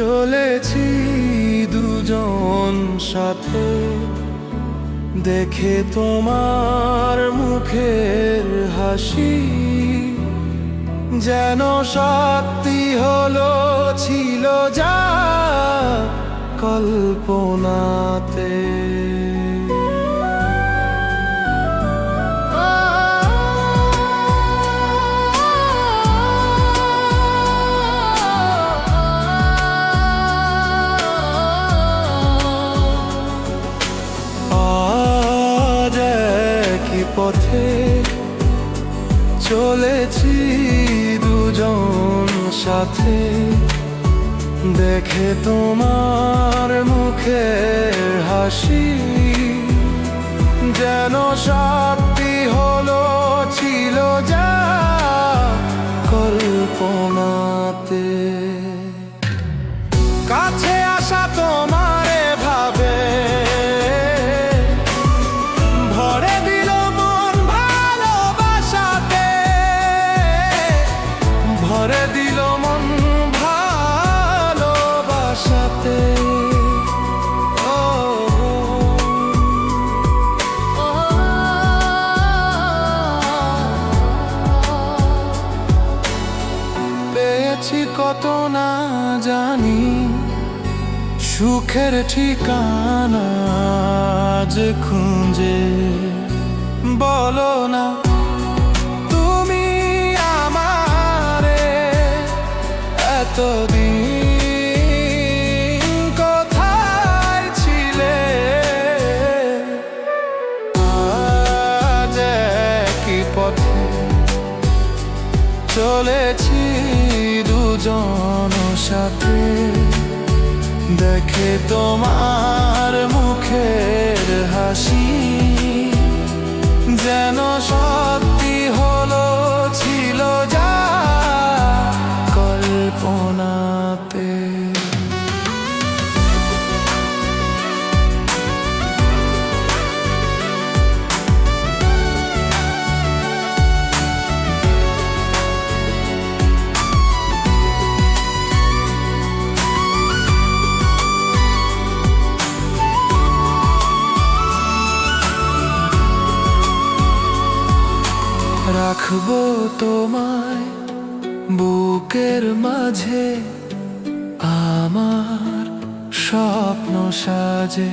চলেছি দুজন সাথে। দেখে তোমার মুখের হাসি যেন সত্যি হলো ছিল যা কল্পনাতে। পথে চলেছি দুজন সাথে। দেখে তোমার মুখের হাসি যেন সত্যি হলো ছিল যা কল্পনাতে। ভরে দিল মন ভালোবাসাতে। পেয়েছি কত না জানি সুখের ঠিকানা যে খুঁজে বলো না। চলেছি দুজন সাথে। দেখে তোমার মুখের হাসি যেন সত্যি রাখব তোমায় বুকের মাঝে আমার স্বপ্ন সাজে।